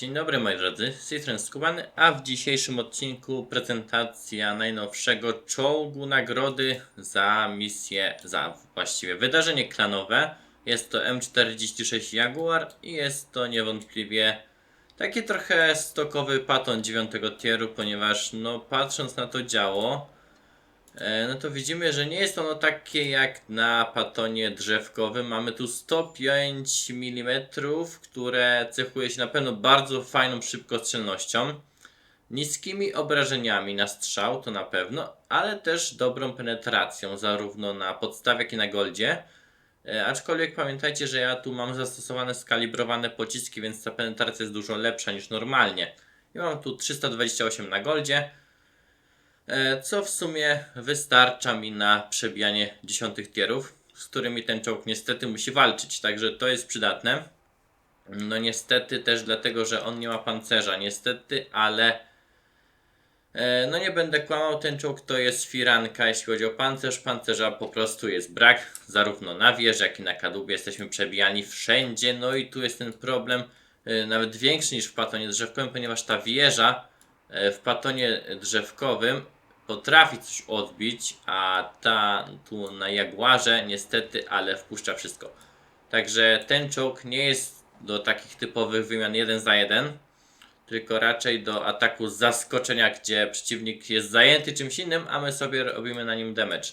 Dzień dobry moi drodzy, z tej strony Skubany, a w dzisiejszym odcinku prezentacja najnowszego czołgu nagrody za misję, za właściwie wydarzenie klanowe. Jest to M46 Jaguar i jest to niewątpliwie taki trochę stokowy paton 9 tieru, ponieważ no patrząc na to działo, no to widzimy, że nie jest ono takie jak na patonie drzewkowym. Mamy tu 105 mm, które cechuje się na pewno bardzo fajną szybkostrzelnością, niskimi obrażeniami na strzał, to na pewno, ale też dobrą penetracją, zarówno na podstawie, jak i na goldzie. E, aczkolwiek pamiętajcie, że ja tu mam zastosowane skalibrowane pociski, więc ta penetracja jest dużo lepsza niż normalnie. I mam tu 328 na goldzie. E, co w sumie wystarcza mi na przebijanie dziesiątych tierów, z którymi ten czołg niestety musi walczyć, także to jest przydatne. No niestety też dlatego, że on nie ma pancerza, niestety, ale e, no nie będę kłamał, ten czołg to jest firanka, jeśli chodzi o pancerz, pancerza po prostu jest brak, zarówno na wieży, jak i na kadłubie jesteśmy przebijani wszędzie, no i tu jest ten problem, e, nawet większy niż w patonie drzewkowym, ponieważ ta wieża w patonie drzewkowym potrafi coś odbić, a ta tu na Jaguarze niestety, ale wpuszcza wszystko. Także ten czołg nie jest do takich typowych wymian 1 za 1, tylko raczej do ataku zaskoczenia, gdzie przeciwnik jest zajęty czymś innym, a my sobie robimy na nim damage.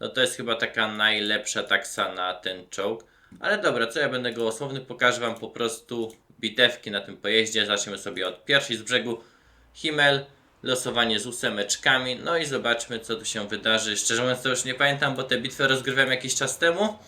No to jest chyba taka najlepsza taksa na ten czołg. Ale dobra, co ja będę gołosłowny, pokażę wam po prostu bitewki na tym pojeździe. Zaczniemy sobie od pierwszej z brzegu. Himmel, losowanie z ósemeczkami, no i zobaczmy co tu się wydarzy. Szczerze mówiąc to już nie pamiętam, bo te bitwy rozgrywałem jakiś czas temu,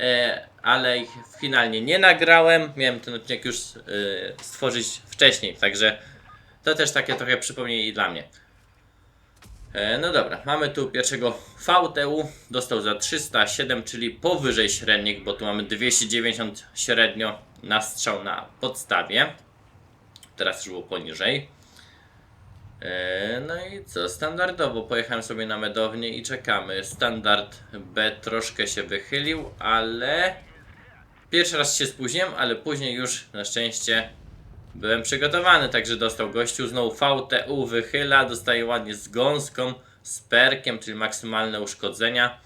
e, ale ich finalnie nie nagrałem. Miałem ten odcinek już e, stworzyć wcześniej, także to też takie trochę przypomnienie i dla mnie. E, no dobra, mamy tu pierwszego VTU, dostał za 307, czyli powyżej średnik, bo tu mamy 290 średnio na strzał na podstawie. Teraz już było poniżej. E, No i co, standardowo pojechałem sobie na medownię i czekamy. Standard B troszkę się wychylił, ale pierwszy raz się spóźniłem, ale później już na szczęście byłem przygotowany, także dostał gościu znowu VTU wychyla, dostaje ładnie z gąską, z perkiem, czyli maksymalne uszkodzenia.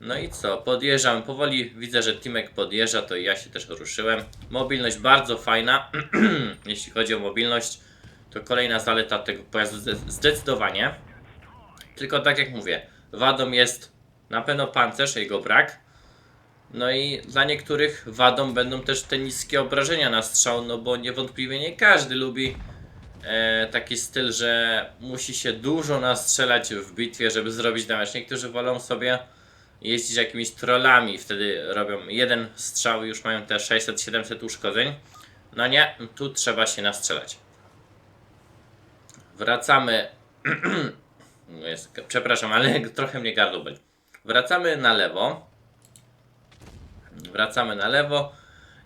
No i co, podjeżdżam powoli, widzę, że Timek podjeżdża, to ja się też ruszyłem. Mobilność bardzo fajna, jeśli chodzi o mobilność to kolejna zaleta tego pojazdu zde- zdecydowanie. Tylko tak jak mówię, wadą jest na pewno pancerz, jego brak. No i dla niektórych wadą będą też te niskie obrażenia na strzał, no bo niewątpliwie nie każdy lubi e, taki styl, że musi się dużo nastrzelać w bitwie, żeby zrobić damage. Niektórzy wolą sobie jeździć jakimiś trollami, wtedy robią jeden strzał i już mają te 600-700 uszkodzeń. No nie, tu trzeba się nastrzelać. Wracamy. Jest, przepraszam, ale trochę mnie gardło. Wracamy na lewo. Wracamy na lewo.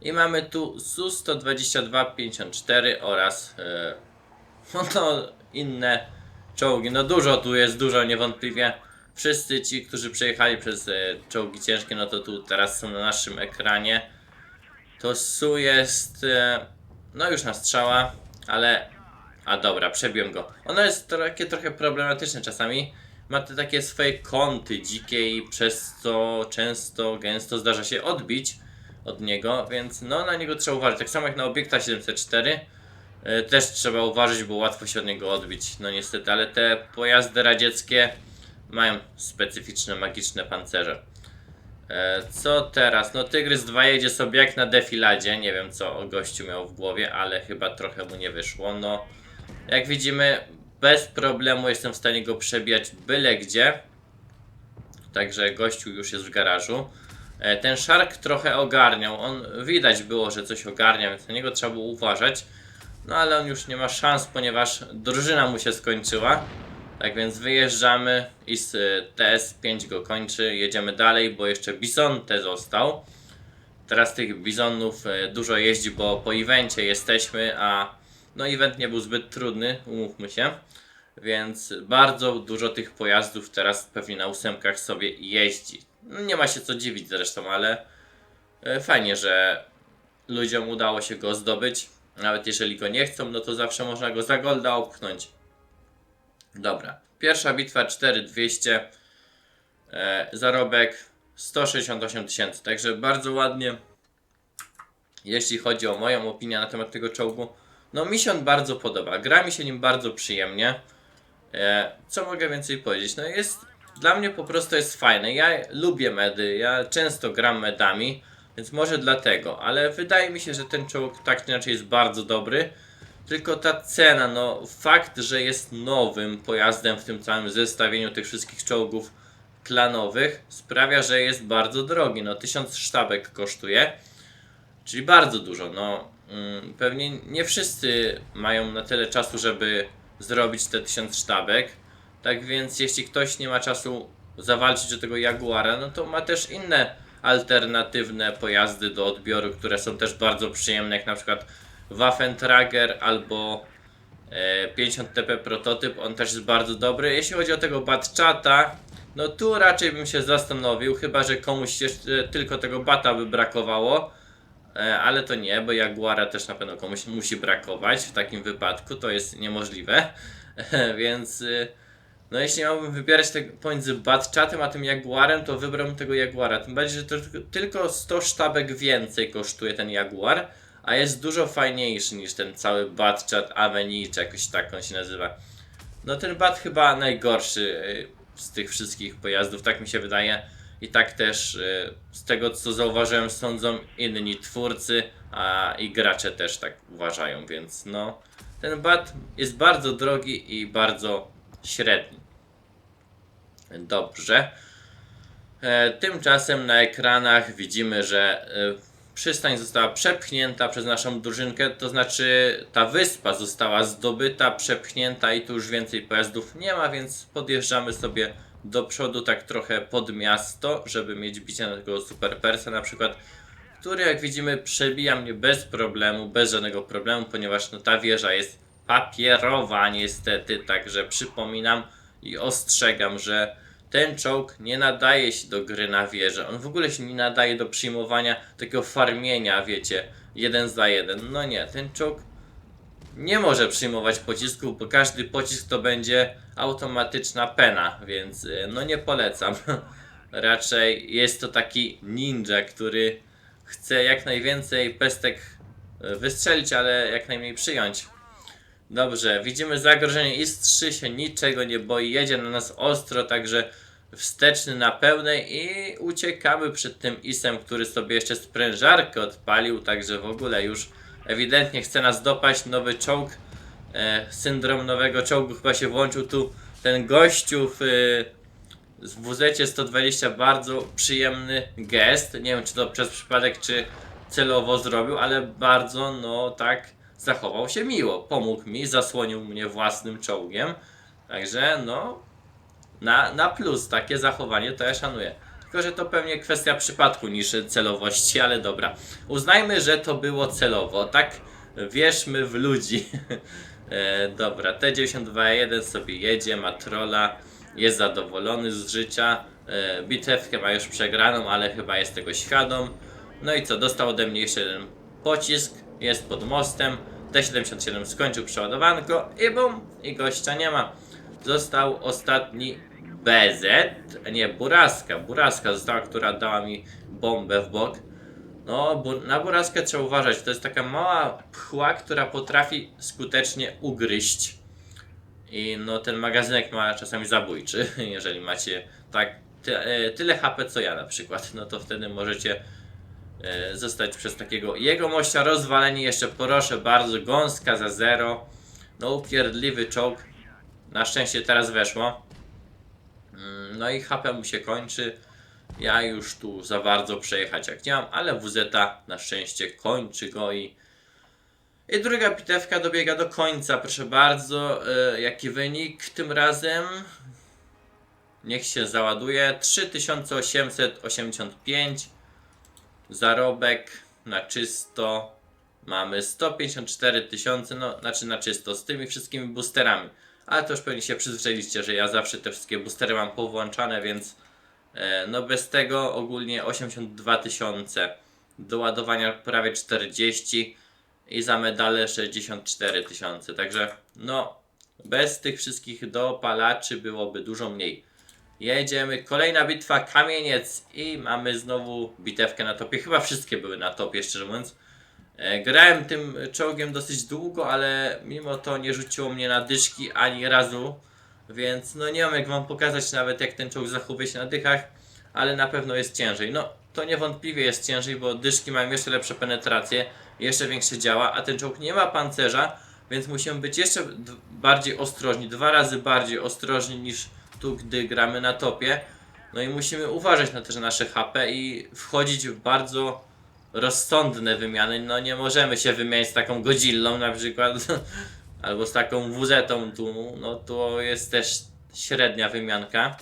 I mamy tu SU-122-54 oraz e, no inne czołgi. No dużo tu jest, dużo niewątpliwie. Wszyscy ci, którzy przejechali przez e, czołgi ciężkie, no to tu teraz są na naszym ekranie. To SU jest e, no już na strzała, ale a dobra, przebiłem go. Ono jest takie trochę problematyczne czasami. Ma te takie swoje kąty dzikie i przez co często, gęsto zdarza się odbić od niego, więc no na niego trzeba uważać. Tak samo jak na obiekta 704 e, też trzeba uważać, bo łatwo się od niego odbić, no niestety, ale te pojazdy radzieckie mają specyficzne, magiczne pancerze. E, Co teraz? No Tygrys 2 jedzie sobie jak na defiladzie. Nie wiem co gościu miał w głowie, ale chyba trochę mu nie wyszło. No, jak widzimy, bez problemu jestem w stanie go przebijać byle gdzie. Także gościu już jest w garażu. E, Ten Shark trochę ogarniał. On widać było, że coś ogarnia, więc na niego trzeba było uważać. No ale on już nie ma szans, ponieważ drużyna mu się skończyła. Tak więc wyjeżdżamy i z y, TS5 go kończy. Jedziemy dalej, bo jeszcze Bisonte został. Teraz tych bizonów e, dużo jeździ, bo po evencie jesteśmy, a no event nie był zbyt trudny, umówmy się. Więc bardzo dużo tych pojazdów teraz pewnie na ósemkach sobie jeździ. No, nie ma się co dziwić zresztą, ale e, fajnie, że ludziom udało się go zdobyć. Nawet jeżeli go nie chcą, no to zawsze można go za golda opchnąć. Dobra. Pierwsza bitwa 4200. E, zarobek 168 tysięcy. Także bardzo ładnie. Jeśli chodzi o moją opinię na temat tego czołgu. No mi się on bardzo podoba. Gra mi się nim bardzo przyjemnie. E, co mogę więcej powiedzieć? No jest. Dla mnie po prostu jest fajne. Ja lubię medy. Ja często gram medami. Więc może dlatego, ale wydaje mi się, że ten czołg tak czy inaczej jest bardzo dobry. Tylko ta cena, no fakt, że jest nowym pojazdem w tym całym zestawieniu tych wszystkich czołgów klanowych sprawia, że jest bardzo drogi. No 1000 sztabek kosztuje, czyli bardzo dużo. No pewnie nie wszyscy mają na tyle czasu, żeby zrobić te 1000 sztabek. Tak więc jeśli ktoś nie ma czasu zawalczyć do tego Jaguara, no to ma też inne alternatywne pojazdy do odbioru, które są też bardzo przyjemne, jak na przykład Waffentrager albo e, 50 TP prototyp, on też jest bardzo dobry. Jeśli chodzi o tego Batchata, no tu raczej bym się zastanowił, chyba że komuś jeszcze tylko tego Bata by brakowało. E, Ale to nie, bo Jaguara też na pewno komuś musi brakować w takim wypadku, to jest niemożliwe. Więc y, no jeśli miałbym wybierać te, pomiędzy Batchatem a tym Jaguarem, to wybrałbym tego Jaguara. Tym bardziej, że to tylko- tylko 100 sztabek więcej kosztuje ten Jaguar, a jest dużo fajniejszy niż ten cały Batchat Avenue, czy jakoś tak on się nazywa. No ten Bat chyba najgorszy y, z tych wszystkich pojazdów, tak mi się wydaje. I tak też y, z tego co zauważyłem sądzą inni twórcy, a i gracze też tak uważają, więc no ten bat jest bardzo drogi i bardzo średni. Dobrze. E, Tymczasem na ekranach widzimy, że e, przystań została przepchnięta przez naszą drużynkę, to znaczy ta wyspa została zdobyta, przepchnięta i tu już więcej pojazdów nie ma, więc podjeżdżamy sobie do przodu tak trochę pod miasto, żeby mieć bicie na tego super persa na przykład, który jak widzimy przebija mnie bez problemu, bez żadnego problemu, ponieważ no, ta wieża jest papierowa niestety, także przypominam i ostrzegam, że ten czołg nie nadaje się do gry na wieżę. On w ogóle się nie nadaje do przyjmowania takiego farmienia, wiecie, jeden za jeden. No nie, ten czołg nie może przyjmować pocisków, bo każdy pocisk to będzie automatyczna pena, więc y, no nie polecam. Raczej jest to taki ninja, który chce jak najwięcej pestek y, wystrzelić, ale jak najmniej przyjąć. Dobrze, widzimy zagrożenie IS-3 się niczego nie boi, jedzie na nas ostro, także wsteczny na pełnej i uciekamy przed tym IS-em, który sobie jeszcze sprężarkę odpalił, także w ogóle już ewidentnie chce nas dopaść, nowy czołg, e, syndrom nowego czołgu chyba się włączył tu, ten gościu w, e, w WZ 120 bardzo przyjemny gest, nie wiem czy to przez przypadek, czy celowo zrobił, ale bardzo no tak zachował się miło, pomógł mi, zasłonił mnie własnym czołgiem, także no na, na plus takie zachowanie to ja szanuję. Tylko, że to pewnie kwestia przypadku niż celowości, ale dobra. Uznajmy, że to było celowo, tak? Wierzmy w ludzi. e, dobra, T92.1 sobie jedzie, ma trolla, jest zadowolony z życia. E, bitewkę ma już przegraną, ale chyba jest tego świadom. No i co, dostał ode mnie jeszcze jeden pocisk, jest pod mostem. T77 skończył przeładowanko i bum, i gościa nie ma. Został ostatni BZ, nie, Buraska. Buraska została, która dała mi bombę w bok. No, bu na Buraskę trzeba uważać. To jest taka mała pchła, która potrafi skutecznie ugryźć. I no, ten magazynek ma czasami zabójczy. Jeżeli macie tak ty e, tyle HP co ja na przykład, no to wtedy możecie e, zostać przez takiego jego mościa rozwaleni. Jeszcze proszę bardzo, gąska za zero. No, upierdliwy czołg. Na szczęście teraz weszło. No i HP mu się kończy. Ja już tu za bardzo przejechać jak nie mam, ale WZ na szczęście kończy go i. I druga bitewka dobiega do końca, proszę bardzo. E, jaki wynik tym razem? Niech się załaduje. 3885. Zarobek na czysto. Mamy 154 tysiące, no znaczy na czysto, z tymi wszystkimi boosterami. Ale to już pewnie się przyzwyczailiście, że ja zawsze te wszystkie boostery mam powłączane, więc e, no bez tego ogólnie 82 tysiące. Do ładowania prawie 40. i za medale 64 tysiące. Także no, bez tych wszystkich dopalaczy byłoby dużo mniej. Jedziemy, kolejna bitwa, kamieniec i mamy znowu bitewkę na topie. Chyba wszystkie były na topie, szczerze mówiąc. E, Grałem tym czołgiem dosyć długo, ale mimo to nie rzuciło mnie na dyszki ani razu. Więc no nie mam jak wam pokazać nawet jak ten czołg zachowuje się na dychach, ale na pewno jest ciężej. No to niewątpliwie jest ciężej, bo dyszki mają jeszcze lepsze penetracje, jeszcze większe działa, a ten czołg nie ma pancerza, więc musimy być jeszcze bardziej ostrożni, dwa razy bardziej ostrożni niż tu, gdy gramy na topie. No i musimy uważać na też nasze HP i wchodzić w bardzo rozsądne wymiany. No nie możemy się wymieniać z taką Godzillą na przykład, albo z taką WZ tu, no to jest też średnia wymianka.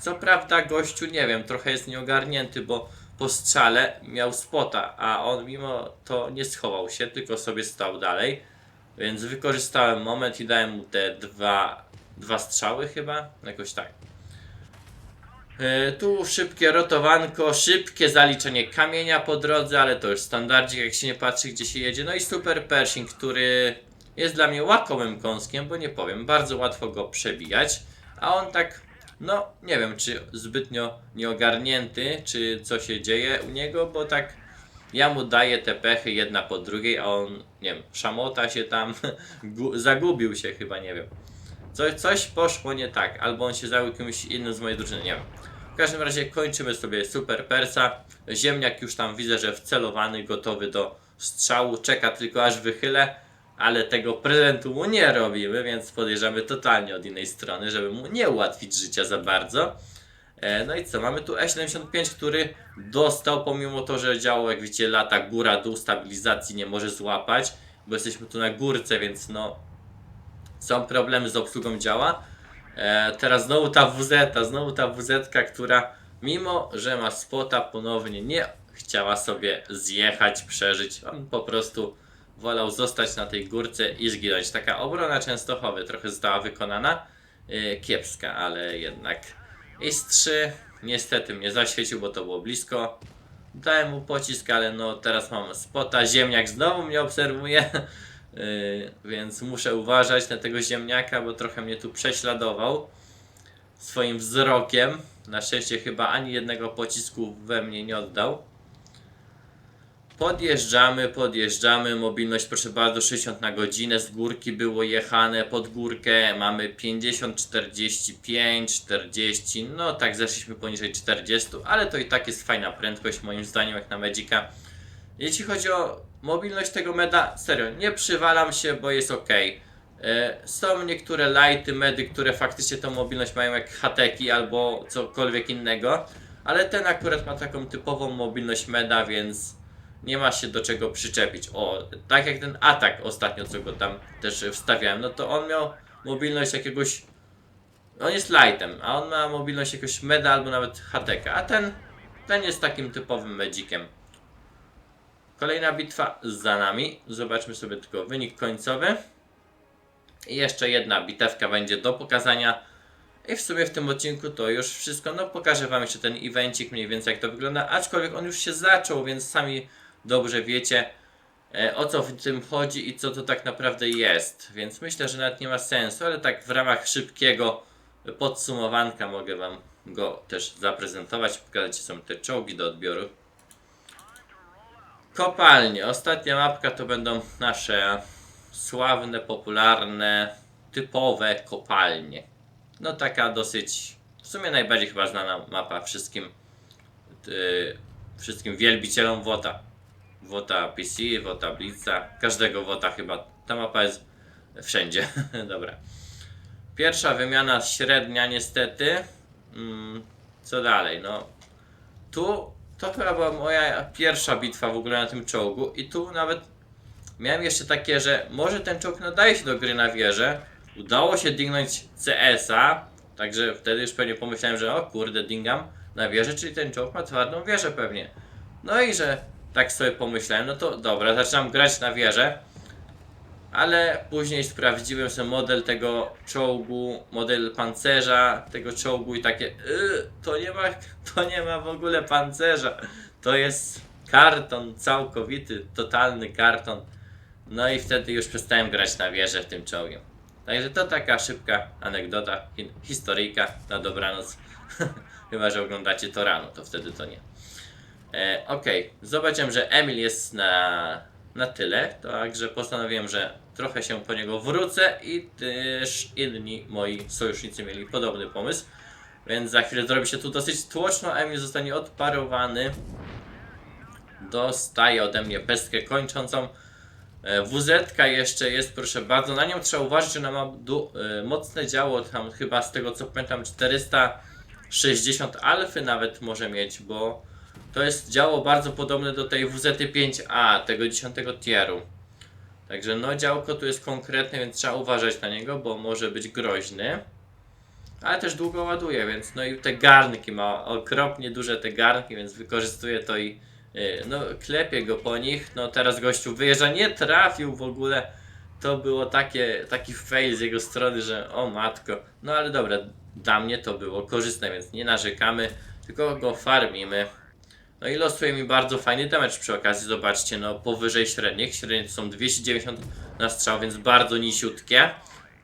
Co prawda gościu, nie wiem, trochę jest nieogarnięty, bo po strzale miał spota, a on mimo to nie schował się, tylko sobie stał dalej. Więc wykorzystałem moment i dałem mu te dwa, dwa strzały chyba, jakoś tak. E, Tu szybkie rotowanko, szybkie zaliczenie kamienia po drodze, ale to już standardzik, jak się nie patrzy gdzie się jedzie. No i super Pershing, który jest dla mnie łakomym kąskiem, bo nie powiem, bardzo łatwo go przebijać. A on tak, no nie wiem, czy zbytnio nieogarnięty, czy co się dzieje u niego, bo tak ja mu daję te pechy jedna po drugiej, a on, nie wiem, szamota się tam, gu- zagubił się chyba, nie wiem. Coś, coś poszło nie tak, albo on się zajął kimś innym z mojej drużyny, nie wiem. W każdym razie kończymy sobie Super Persa. Ziemniak już tam widzę, że wcelowany, gotowy do strzału, czeka tylko aż wychylę, ale tego prezentu mu nie robimy, więc podejrzewamy totalnie od innej strony, żeby mu nie ułatwić życia za bardzo. E, No i co, mamy tu E75, który dostał, pomimo to, że działo, jak widzicie, lata góra-dół, stabilizacji nie może złapać, bo jesteśmy tu na górce, więc no są problemy z obsługą działa. E, teraz znowu ta WZ, znowu ta WZ, która mimo, że ma spota, ponownie nie chciała sobie zjechać, przeżyć. On po prostu wolał zostać na tej górce i zginąć. Taka obrona Częstochowy trochę została wykonana. E, kiepska, ale jednak. IS-3 niestety mnie zaświecił, bo to było blisko. Dałem mu pocisk, ale no teraz mam spota. Ziemniak znowu mnie obserwuje. Yy, więc muszę uważać na tego ziemniaka, bo trochę mnie tu prześladował swoim wzrokiem. Na szczęście chyba ani jednego pocisku we mnie nie oddał. Podjeżdżamy, podjeżdżamy. Mobilność proszę bardzo 60 na godzinę. Z górki było jechane pod górkę. Mamy 50, 45, 40. No tak zeszliśmy poniżej 40, ale to i tak jest fajna prędkość moim zdaniem jak na Magica. Jeśli chodzi o mobilność tego meda, serio, nie przywalam się, bo jest ok. Są niektóre lighty medy, które faktycznie tą mobilność mają jak hateki albo cokolwiek innego, ale ten akurat ma taką typową mobilność meda, więc nie ma się do czego przyczepić. O, tak jak ten atak ostatnio, co go tam też wstawiałem, no to on miał mobilność jakiegoś. On jest lightem, a on ma mobilność jakiegoś meda albo nawet hateka, a ten, ten jest takim typowym medzikiem. Kolejna bitwa za nami. Zobaczmy sobie tylko wynik końcowy. I jeszcze jedna bitewka będzie do pokazania. I w sumie w tym odcinku to już wszystko. No pokażę wam jeszcze ten evencik mniej więcej jak to wygląda. Aczkolwiek on już się zaczął, więc sami dobrze wiecie e, o co w tym chodzi i co to tak naprawdę jest. Więc myślę, że nawet nie ma sensu, ale tak w ramach szybkiego podsumowanka mogę wam go też zaprezentować. Pokazać są te czołgi do odbioru. Kopalnie. Ostatnia mapka to będą nasze sławne, popularne, typowe kopalnie. No taka dosyć, w sumie najbardziej chyba znana mapa wszystkim yy, wszystkim wielbicielom WOTA. WOTA PC, WOTA Blitza, każdego WOTA chyba. Ta mapa jest wszędzie. Dobra. Pierwsza wymiana średnia niestety. Mm, co dalej? No tu to chyba była moja pierwsza bitwa w ogóle na tym czołgu i tu nawet miałem jeszcze takie, że może ten czołg nadaje się do gry na wieżę. Udało się dingnąć CS-a, także wtedy już pewnie pomyślałem, że o kurde, dingam na wieżę, czyli ten czołg ma twardą wieżę pewnie. No i że tak sobie pomyślałem, no to dobra, zaczynam grać na wieżę. Ale później sprawdziłem sobie model tego czołgu, model pancerza tego czołgu i takie yy, to nie ma, to nie ma w ogóle pancerza. To jest karton całkowity, totalny karton. No i wtedy już przestałem grać na wieżę w tym czołgiem. Także to taka szybka anegdota, hi- historyjka na dobranoc. Chyba, że oglądacie to rano, to wtedy to nie. E, Okej, zobaczyłem, że Emil jest na, na tyle, także postanowiłem, że trochę się po niego wrócę i też inni moi sojusznicy mieli podobny pomysł. Więc za chwilę zrobi się tu dosyć tłoczno, Emil zostanie odparowany. Dostaje ode mnie pestkę kończącą. E, WZ jeszcze jest, proszę bardzo. Na nią trzeba uważać, że ona ma e, mocne działo, tam chyba z tego co pamiętam 460 alfy nawet może mieć, bo to jest działo bardzo podobne do tej WZ5A, tego 10 tieru. Także no działko tu jest konkretne, więc trzeba uważać na niego, bo może być groźny. Ale też długo ładuje, więc no i te garnki ma okropnie duże te garnki, więc wykorzystuje to i yy, no klepie go po nich. No teraz gościu wyjeżdża, nie trafił w ogóle. To było takie, taki fail z jego strony, że o matko. No ale dobra, dla mnie to było korzystne, więc nie narzekamy, tylko go farmimy. No i losuje mi bardzo fajny damage przy okazji, zobaczcie, no powyżej średnich. Średnie to są 290 na strzał, więc bardzo nisiutkie.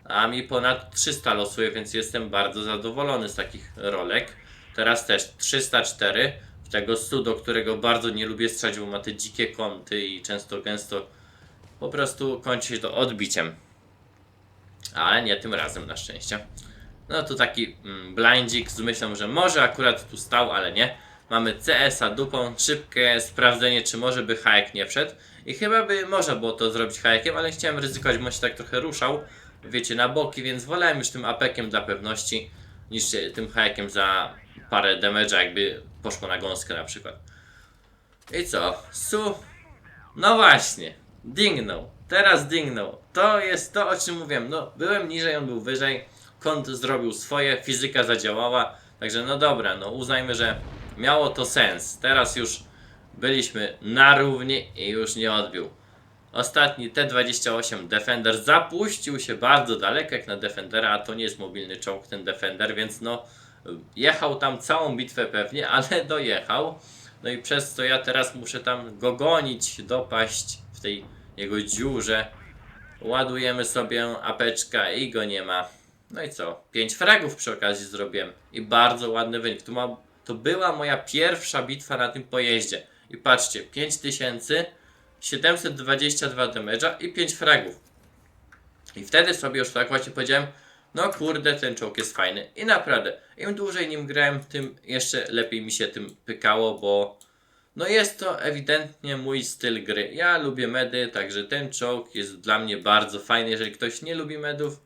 A mi ponad 300 losuje, więc jestem bardzo zadowolony z takich rolek. Teraz też 304 w tego sudo, którego bardzo nie lubię strzelać, bo ma te dzikie kąty i często gęsto po prostu kończy się to odbiciem. Ale nie tym razem na szczęście. No tu taki mm, blindzik z myślą, że może akurat tu stał, ale nie. Mamy CS-a dupą, szybkie sprawdzenie, czy może by hajek nie wszedł. I chyba by można było to zrobić hajekiem, ale chciałem ryzykować, bo on się tak trochę ruszał, wiecie, na boki, więc wolałem już tym apekiem dla pewności, niż tym hajekiem za parę damage'a, jakby poszło na gąskę na przykład. I co? Su? No właśnie, dingnął. Teraz dingnął. To jest to, o czym mówiłem. No, byłem niżej, on był wyżej. Kąt zrobił swoje, fizyka zadziałała. Także no dobra, no uznajmy, że miało to sens. Teraz już byliśmy na równi i już nie odbił. Ostatni T28 Defender zapuścił się bardzo daleko jak na Defendera, a to nie jest mobilny czołg ten Defender, więc no jechał tam całą bitwę pewnie, ale dojechał. No i przez to ja teraz muszę tam go gonić, dopaść w tej jego dziurze. Ładujemy sobie apeczka i go nie ma. No i co? 5 fragów przy okazji zrobiłem. I bardzo ładny wynik. To, ma, to była moja pierwsza bitwa na tym pojeździe. I patrzcie, 5000, 722 damage'a i 5 fragów. I wtedy sobie już tak właśnie powiedziałem, no kurde, ten czołg jest fajny. I naprawdę, im dłużej nim grałem, tym jeszcze lepiej mi się tym pykało, bo no jest to ewidentnie mój styl gry. Ja lubię medy, także ten czołg jest dla mnie bardzo fajny. Jeżeli ktoś nie lubi medów,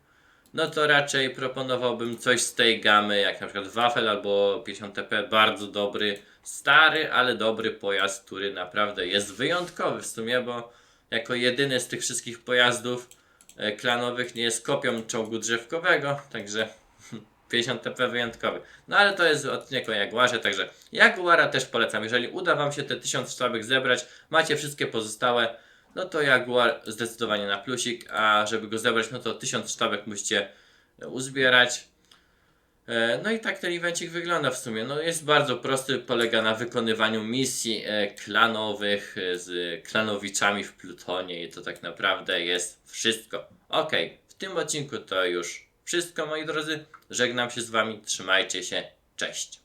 no to raczej proponowałbym coś z tej gamy, jak na przykład Wafel albo 50 TP. Bardzo dobry, stary, ale dobry pojazd, który naprawdę jest wyjątkowy w sumie, bo jako jedyny z tych wszystkich pojazdów e, klanowych nie jest kopią czołgu drzewkowego, także 50 TP wyjątkowy. No ale to jest odcinek o Jaguarze, także Jaguara też polecam. Jeżeli uda Wam się te 1000 sztabek zebrać, macie wszystkie pozostałe, no to Jaguar zdecydowanie na plusik, a żeby go zebrać, no to 1000 sztabek musicie e, uzbierać. E, No i tak ten evencik wygląda w sumie. No jest bardzo prosty, polega na wykonywaniu misji e, klanowych z klanowiczami w Plutonie i to tak naprawdę jest wszystko. Ok, w tym odcinku to już wszystko moi drodzy. Żegnam się z wami, trzymajcie się, cześć.